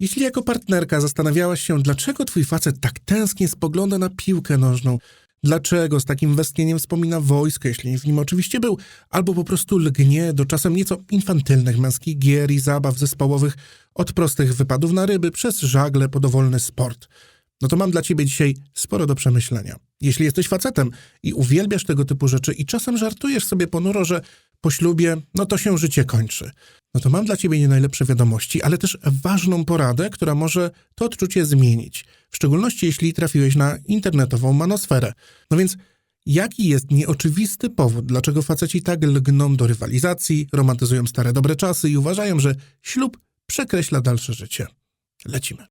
Jeśli jako partnerka zastanawiałaś się, dlaczego twój facet tak tęsknie spogląda na piłkę nożną, dlaczego z takim westchnieniem wspomina wojsko, jeśli w nim oczywiście był, albo po prostu lgnie do czasem nieco infantylnych męskich gier i zabaw zespołowych, od prostych wypadów na ryby przez żagle po dowolny sport, no to mam dla ciebie dzisiaj sporo do przemyślenia. Jeśli jesteś facetem i uwielbiasz tego typu rzeczy i czasem żartujesz sobie ponuro, że po ślubie, no to się życie kończy. No to mam dla ciebie nie najlepsze wiadomości, ale też ważną poradę, która może to odczucie zmienić. W szczególności jeśli trafiłeś na internetową manosferę. No więc jaki jest nieoczywisty powód, dlaczego faceci tak lgną do rywalizacji, romantyzują stare dobre czasy i uważają, że ślub przekreśla dalsze życie? Lecimy.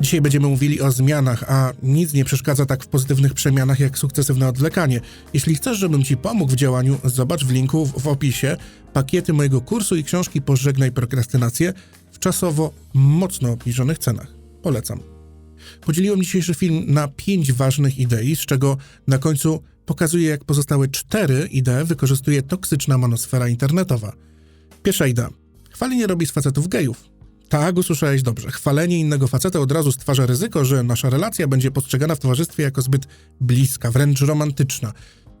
Dzisiaj będziemy mówili o zmianach, a nic nie przeszkadza tak w pozytywnych przemianach jak sukcesywne odwlekanie. Jeśli chcesz, żebym Ci pomógł w działaniu, zobacz w linku w, opisie pakiety mojego kursu i książki Pożegnaj prokrastynację w czasowo mocno obniżonych cenach. Polecam. Podzieliłem dzisiejszy film na pięć ważnych idei, z czego na końcu pokazuję, jak pozostałe cztery idee wykorzystuje toksyczna manosfera internetowa. Pierwsza idea. Chwalenie robi z facetów gejów. Tak, usłyszałeś dobrze. Chwalenie innego faceta od razu stwarza ryzyko, że nasza relacja będzie postrzegana w towarzystwie jako zbyt bliska, wręcz romantyczna.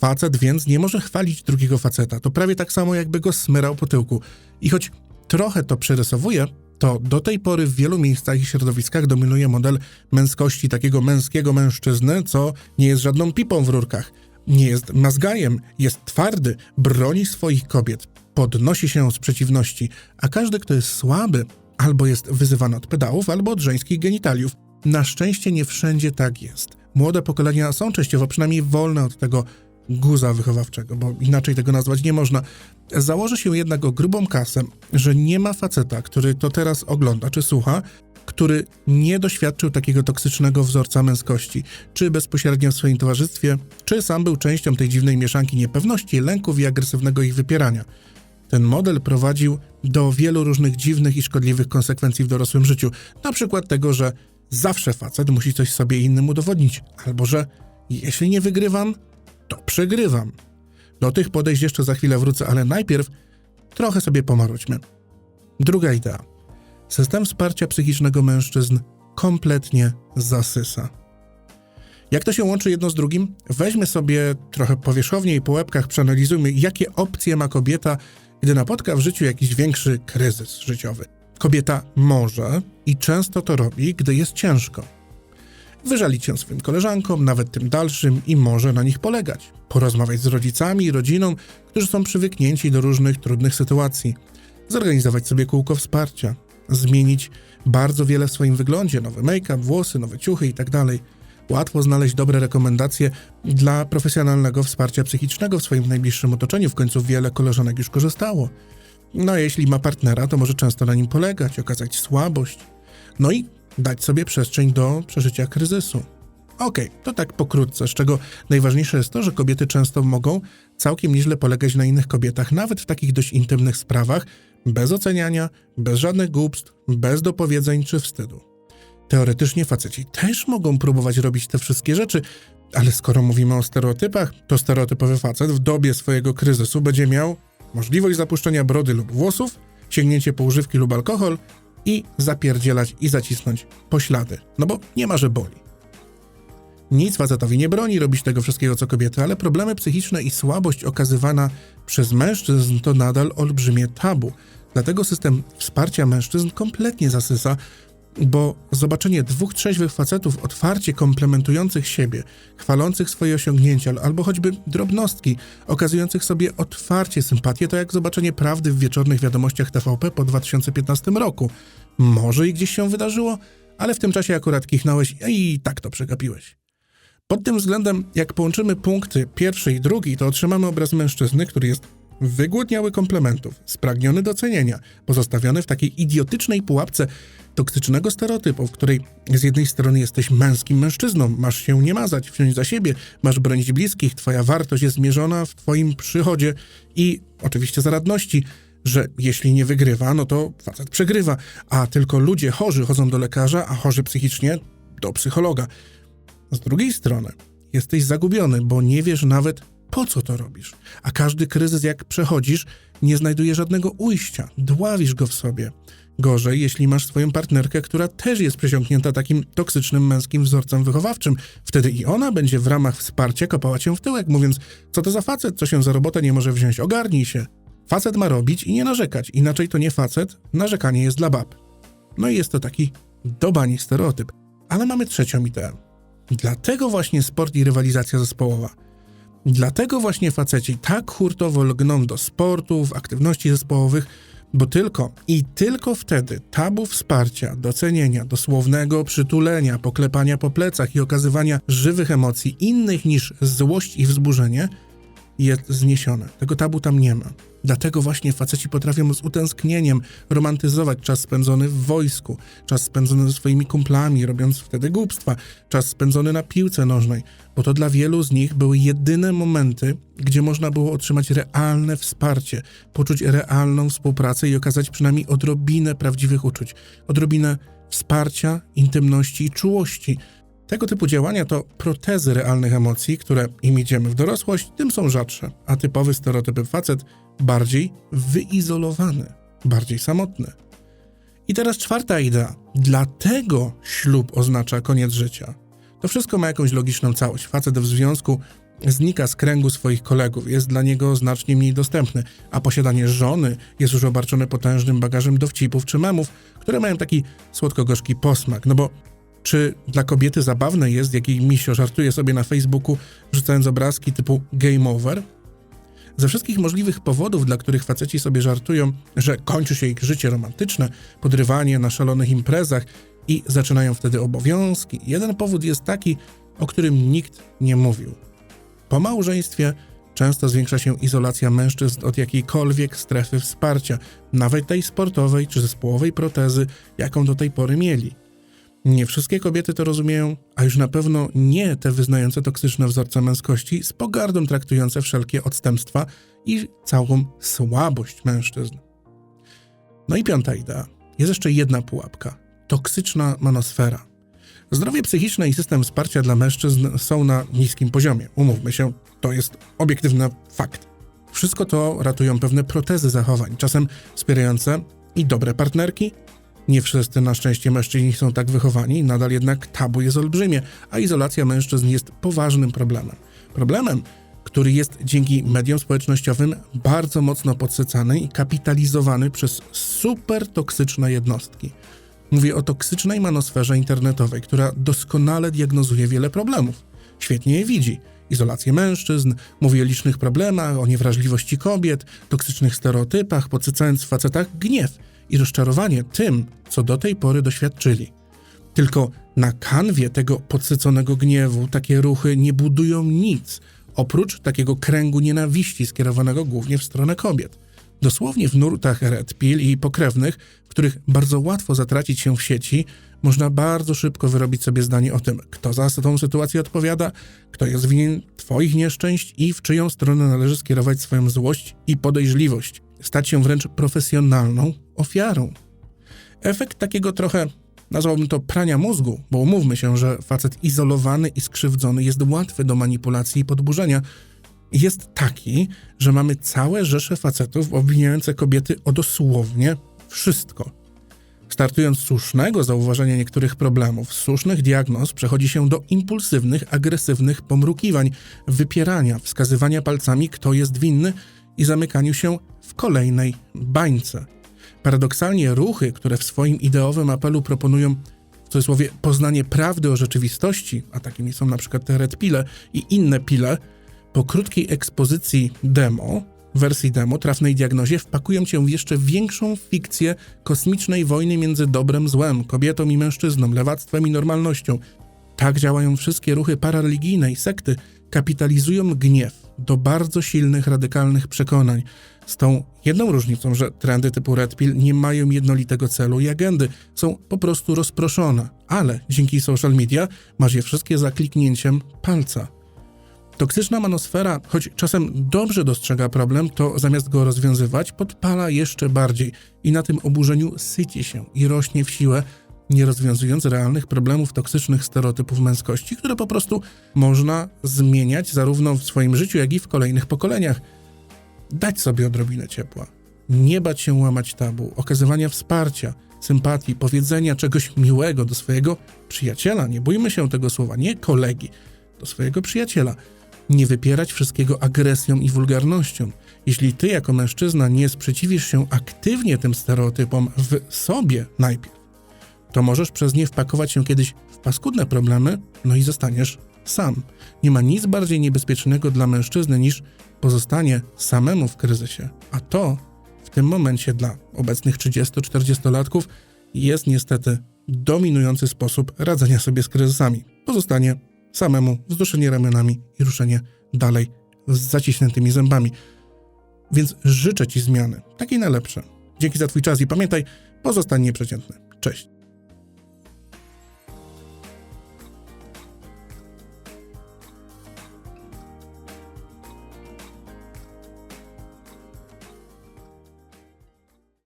Facet więc nie może chwalić drugiego faceta. To prawie tak samo, jakby go smyrał po tyłku. I choć trochę to przerysowuje, to do tej pory w wielu miejscach i środowiskach dominuje model męskości takiego męskiego mężczyzny, co nie jest żadną pipą w rurkach. Nie jest mazgajem, jest twardy, broni swoich kobiet, podnosi się z przeciwności, a każdy, kto jest słaby, albo jest wyzywany od pedałów, albo od żeńskich genitaliów. Na szczęście nie wszędzie tak jest. Młode pokolenia są częściowo przynajmniej wolne od tego guza wychowawczego, bo inaczej tego nazwać nie można. Założę się jednak o grubą kasę, że nie ma faceta, który to teraz ogląda czy słucha, który nie doświadczył takiego toksycznego wzorca męskości, czy bezpośrednio w swoim towarzystwie, czy sam był częścią tej dziwnej mieszanki niepewności, lęków i agresywnego ich wypierania. Ten model prowadził do wielu różnych dziwnych i szkodliwych konsekwencji w dorosłym życiu. Na przykład tego, że zawsze facet musi coś sobie innym udowodnić, albo że jeśli nie wygrywam, to przegrywam. Do tych podejść jeszcze za chwilę wrócę, ale najpierw trochę sobie pomarudźmy. Druga idea. System wsparcia psychicznego mężczyzn kompletnie zasysa. Jak to się łączy jedno z drugim? Weźmy sobie trochę powierzchownie i po łebkach przeanalizujmy, jakie opcje ma kobieta, gdy napotka w życiu jakiś większy kryzys życiowy. Kobieta może i często to robi, gdy jest ciężko. Wyżalić się swoim koleżankom, nawet tym dalszym, i może na nich polegać. Porozmawiać z rodzicami i rodziną, którzy są przywyknięci do różnych trudnych sytuacji. Zorganizować sobie kółko wsparcia. Zmienić bardzo wiele w swoim wyglądzie: nowy make-up, włosy, nowe ciuchy itd. Łatwo znaleźć dobre rekomendacje dla profesjonalnego wsparcia psychicznego w swoim najbliższym otoczeniu. W końcu wiele koleżanek już korzystało. No a jeśli ma partnera, to może często na nim polegać, okazać słabość. No i dać sobie przestrzeń do przeżycia kryzysu. Okej, okay, to tak pokrótce, z czego najważniejsze jest to, że kobiety często mogą całkiem nieźle polegać na innych kobietach, nawet w takich dość intymnych sprawach, bez oceniania, bez żadnych głupstw, bez dopowiedzeń czy wstydu. Teoretycznie faceci też mogą próbować robić te wszystkie rzeczy, ale skoro mówimy o stereotypach, to stereotypowy facet w dobie swojego kryzysu będzie miał możliwość zapuszczenia brody lub włosów, sięgnięcie po używki lub alkohol i zapierdzielać i zacisnąć poślady. No bo nie ma, że boli. Nic facetowi nie broni robić tego wszystkiego co kobiety, ale problemy psychiczne i słabość okazywana przez mężczyzn to nadal olbrzymie tabu. Dlatego system wsparcia mężczyzn kompletnie zasysa, bo zobaczenie dwóch trzeźwych facetów otwarcie komplementujących siebie, chwalących swoje osiągnięcia albo choćby drobnostki, okazujących sobie otwarcie sympatię, to jak zobaczenie prawdy w wieczornych wiadomościach TVP po 2015 roku. Może i gdzieś się wydarzyło, ale w tym czasie akurat kichnąłeś i tak to przegapiłeś. Pod tym względem, jak połączymy punkty pierwszy i drugi, to otrzymamy obraz mężczyzny, który jest wygłodniały komplementów, spragniony docenienia, pozostawiony w takiej idiotycznej pułapce toksycznego stereotypu, w której z jednej strony jesteś męskim mężczyzną, masz się nie mazać, wziąć za siebie, masz bronić bliskich, twoja wartość jest zmierzona w twoim przychodzie i oczywiście zaradności, że jeśli nie wygrywa, no to facet przegrywa, a tylko ludzie chorzy chodzą do lekarza, a chorzy psychicznie do psychologa. Z drugiej strony, jesteś zagubiony, bo nie wiesz nawet, Po co to robisz? A każdy kryzys, jak przechodzisz, nie znajduje żadnego ujścia, dławisz go w sobie. Gorzej, jeśli masz swoją partnerkę, która też jest przesiąknięta takim toksycznym męskim wzorcem wychowawczym. Wtedy i ona będzie w ramach wsparcia kopała cię w tyłek, mówiąc: Co to za facet, co się za robotę nie może wziąć, ogarnij się. Facet ma robić i nie narzekać, inaczej to nie facet, narzekanie jest dla bab. No i jest to taki dobani stereotyp. Ale mamy trzecią ideę. Dlatego właśnie sport i rywalizacja zespołowa. Dlatego właśnie faceci tak hurtowo lgną do sportów, aktywności zespołowych, bo tylko i tylko wtedy tabu wsparcia, docenienia, dosłownego przytulenia, poklepania po plecach i okazywania żywych emocji innych niż złość i wzburzenie jest zniesione. Tego tabu tam nie ma. Dlatego właśnie faceci potrafią z utęsknieniem romantyzować czas spędzony w wojsku, czas spędzony ze swoimi kumplami, robiąc wtedy głupstwa, czas spędzony na piłce nożnej, bo to dla wielu z nich były jedyne momenty, gdzie można było otrzymać realne wsparcie, poczuć realną współpracę i okazać przynajmniej odrobinę prawdziwych uczuć, odrobinę wsparcia, intymności i czułości. Tego typu działania to protezy realnych emocji, które im idziemy w dorosłość, tym są rzadsze, a typowy stereotypy facet bardziej wyizolowany, bardziej samotny. I teraz czwarta idea. Dlatego ślub oznacza koniec życia. To wszystko ma jakąś logiczną całość. Facet w związku znika z kręgu swoich kolegów, jest dla niego znacznie mniej dostępny, a posiadanie żony jest już obarczone potężnym bagażem dowcipów czy memów, które mają taki słodko-gorzki posmak. No bo czy dla kobiety zabawne jest, jak jej misio żartuje sobie na Facebooku, wrzucając obrazki typu game over? Ze wszystkich możliwych powodów, dla których faceci sobie żartują, że kończy się ich życie romantyczne, podrywanie na szalonych imprezach i zaczynają wtedy obowiązki, jeden powód jest taki, o którym nikt nie mówił. Po małżeństwie często zwiększa się izolacja mężczyzn od jakiejkolwiek strefy wsparcia, nawet tej sportowej czy zespołowej protezy, jaką do tej pory mieli. Nie wszystkie kobiety to rozumieją, a już na pewno nie te wyznające toksyczne wzorce męskości, z pogardą traktujące wszelkie odstępstwa i całą słabość mężczyzn. No i piąta idea. Jest jeszcze jedna pułapka. Toksyczna manosfera. Zdrowie psychiczne i system wsparcia dla mężczyzn są na niskim poziomie. Umówmy się, to jest obiektywny fakt. Wszystko to ratują pewne protezy zachowań, czasem wspierające i dobre partnerki, nie wszyscy na szczęście mężczyźni są tak wychowani, nadal jednak tabu jest olbrzymie, a izolacja mężczyzn jest poważnym problemem. Problemem, który jest dzięki mediom społecznościowym bardzo mocno podsycany i kapitalizowany przez super toksyczne jednostki. Mówię o toksycznej manosferze internetowej, która doskonale diagnozuje wiele problemów. Świetnie je widzi. Izolację mężczyzn, mówi o licznych problemach, o niewrażliwości kobiet, toksycznych stereotypach, podsycając w facetach gniew i rozczarowanie tym, co do tej pory doświadczyli. Tylko na kanwie tego podsyconego gniewu takie ruchy nie budują nic, oprócz takiego kręgu nienawiści skierowanego głównie w stronę kobiet. Dosłownie w nurtach red pill i pokrewnych, w których bardzo łatwo zatracić się w sieci, można bardzo szybko wyrobić sobie zdanie o tym, kto za tą sytuację odpowiada, kto jest winien Twoich nieszczęść i w czyją stronę należy skierować swoją złość i podejrzliwość stać się wręcz profesjonalną ofiarą. Efekt takiego trochę, nazwałbym to prania mózgu, bo umówmy się, że facet izolowany i skrzywdzony jest łatwy do manipulacji i podburzenia, jest taki, że mamy całe rzesze facetów obwiniające kobiety o dosłownie wszystko. Startując z słusznego zauważenia niektórych problemów, słusznych diagnoz przechodzi się do impulsywnych, agresywnych pomrukiwań, wypierania, wskazywania palcami, kto jest winny i zamykaniu się w kolejnej bańce. Paradoksalnie ruchy, które w swoim ideowym apelu proponują w cudzysłowie poznanie prawdy o rzeczywistości, a takimi są na przykład te red pile i inne pile, po krótkiej ekspozycji demo, wersji demo, trafnej diagnozie, wpakują cię w jeszcze większą fikcję kosmicznej wojny między dobrem, złem, kobietą i mężczyzną, lewactwem i normalnością. Tak działają wszystkie ruchy parareligijne i sekty, kapitalizują gniew do bardzo silnych, radykalnych przekonań. Z tą jedną różnicą, że trendy typu Red Pill nie mają jednolitego celu i agendy, są po prostu rozproszone, ale dzięki social media masz je wszystkie za kliknięciem palca. Toksyczna manosfera, choć czasem dobrze dostrzega problem, to zamiast go rozwiązywać, podpala jeszcze bardziej i na tym oburzeniu syci się i rośnie w siłę, nie rozwiązując realnych problemów toksycznych stereotypów męskości, które po prostu można zmieniać zarówno w swoim życiu, jak i w kolejnych pokoleniach. Dać sobie odrobinę ciepła, nie bać się łamać tabu, okazywania wsparcia, sympatii, powiedzenia czegoś miłego do swojego przyjaciela, nie bójmy się tego słowa, nie kolegi, do swojego przyjaciela. Nie wypierać wszystkiego agresją i wulgarnością. Jeśli ty jako mężczyzna nie sprzeciwisz się aktywnie tym stereotypom w sobie najpierw, to możesz przez nie wpakować się kiedyś w paskudne problemy, no i zostaniesz sam. Nie ma nic bardziej niebezpiecznego dla mężczyzny niż pozostanie samemu w kryzysie. A to w tym momencie dla obecnych 30-40-latków jest niestety dominujący sposób radzenia sobie z kryzysami. Pozostanie samemu, wzruszenie ramionami i ruszenie dalej z zaciśniętymi zębami. Więc życzę Ci zmiany, takiej na lepsze. Dzięki za Twój czas i pamiętaj, pozostań nieprzeciętny. Cześć.